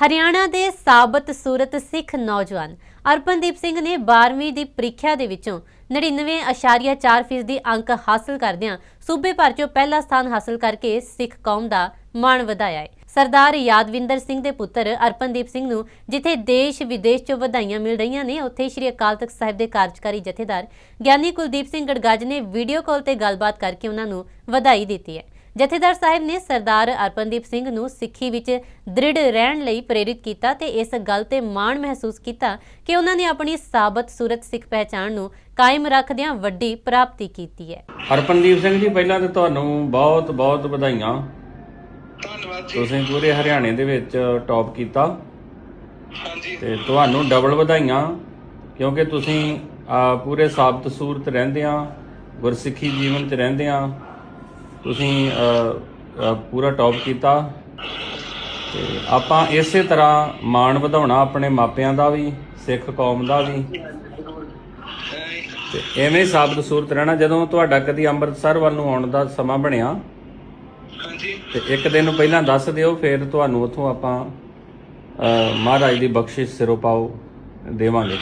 ਹਰਿਆਣਾ ਦੇ ਸਾਬਤ ਸੂਰਤ ਸਿੱਖ ਨੌਜਵਾਨ ਅਰਪਨਦੀਪ ਸਿੰਘ ਨੇ 12ਵੀਂ ਦੀ ਪ੍ਰੀਖਿਆ ਦੇ ਵਿੱਚੋਂ 99.4% ਦੀ ਅੰਕ ਹਾਸਲ ਕਰਦਿਆਂ ਸੂਬੇ ਭਰ 'ਚੋਂ ਪਹਿਲਾ ਸਥਾਨ ਹਾਸਲ ਕਰਕੇ ਸਿੱਖ ਕੌਮ ਦਾ ਮਾਣ ਵਧਾਇਆ ਹੈ। ਸਰਦਾਰ ਯਾਦਵਿੰਦਰ ਸਿੰਘ ਦੇ ਪੁੱਤਰ ਅਰਪਨਦੀਪ ਸਿੰਘ ਨੂੰ ਜਿੱਥੇ ਦੇਸ਼ ਵਿਦੇਸ਼ 'ਚੋਂ ਵਧਾਈਆਂ ਮਿਲ ਰਹੀਆਂ ਨੇ, ਉੱਥੇ ਸ਼੍ਰੀ ਅਕਾਲ ਤਖਤ ਸਾਹਿਬ ਦੇ ਕਾਰਜਕਾਰੀ ਜਥੇਦਾਰ ਗਿਆਨੀ ਕੁਲਦੀਪ ਸਿੰਘ ਗੜਗਾਜ ਨੇ ਵੀਡੀਓ ਕਾਲ ਤੇ ਗੱਲਬਾਤ ਕਰਕੇ ਉਹਨਾਂ ਨੂੰ ਵਧਾਈ ਦਿੱਤੀ ਹੈ। ਜਥੇਦਾਰ ਸਾਹਿਬ ਨੇ ਸਰਦਾਰ ਅਰਪਨਦੀਪ ਸਿੰਘ ਨੂੰ ਸਿੱਖੀ ਵਿੱਚ ਦ੍ਰਿੜ ਰਹਿਣ ਲਈ ਪ੍ਰੇਰਿਤ ਕੀਤਾ ਤੇ ਇਸ ਗੱਲ ਤੇ ਮਾਣ ਮਹਿਸੂਸ ਕੀਤਾ ਕਿ ਉਹਨਾਂ ਨੇ ਆਪਣੀ ਸਾਬਤ ਸੂਰਤ ਸਿੱਖ ਪਹਿਚਾਣ ਨੂੰ ਕਾਇਮ ਰੱਖਦਿਆਂ ਵੱਡੀ ਪ੍ਰਾਪਤੀ ਕੀਤੀ ਹੈ। ਹਰਪਨਦੀਪ ਸਿੰਘ ਜੀ ਪਹਿਲਾਂ ਤਾਂ ਤੁਹਾਨੂੰ ਬਹੁਤ ਬਹੁਤ ਵਧਾਈਆਂ। ਧੰਨਵਾਦ ਜੀ। ਤੁਸੀਂ ਪੂਰੇ ਹਰਿਆਣੇ ਦੇ ਵਿੱਚ ਟੌਪ ਕੀਤਾ। ਹਾਂਜੀ। ਤੇ ਤੁਹਾਨੂੰ ਡਬਲ ਵਧਾਈਆਂ ਕਿਉਂਕਿ ਤੁਸੀਂ ਪੂਰੇ ਸਾਬਤ ਸੂਰਤ ਰਹਿੰਦੇ ਆ ਗੁਰਸਿੱਖੀ ਜੀਵਨ 'ਚ ਰਹਿੰਦੇ ਆ। ਤੁਸੀਂ ਪੂਰਾ ਟੌਪ ਕੀਤਾ। ਤੇ ਆਪਾਂ ਇਸੇ ਤਰ੍ਹਾਂ ਮਾਣ ਵਧਾਉਣਾ ਆਪਣੇ ਮਾਪਿਆਂ ਦਾ ਵੀ ਸਿੱਖ ਕੌਮ ਦਾ ਵੀ। ਤੇ ਐਵੇਂ ਸਾਬਤ ਸੂਰਤ ਰਹਿਣਾ ਜਦੋਂ ਤੁਹਾਡਾ ਕਦੀ ਅੰਮ੍ਰਿਤਸਰ ਵੱਲ ਨੂੰ ਆਉਣ ਦਾ ਸਮਾਂ ਬਣਿਆ ਹਾਂਜੀ। ਤੇ ਇੱਕ ਦਿਨ ਪਹਿਲਾਂ ਦੱਸ ਦਿਓ ਫਿਰ ਤੁਹਾਨੂੰ ਉੱਥੋਂ ਆਪਾਂ ਮਹਾਰਾਜ ਦੀ ਬਖਸ਼ਿਸ਼ ਸਿਰੋਂ ਪਾਓ ਦੇਵਾਂਗੇ।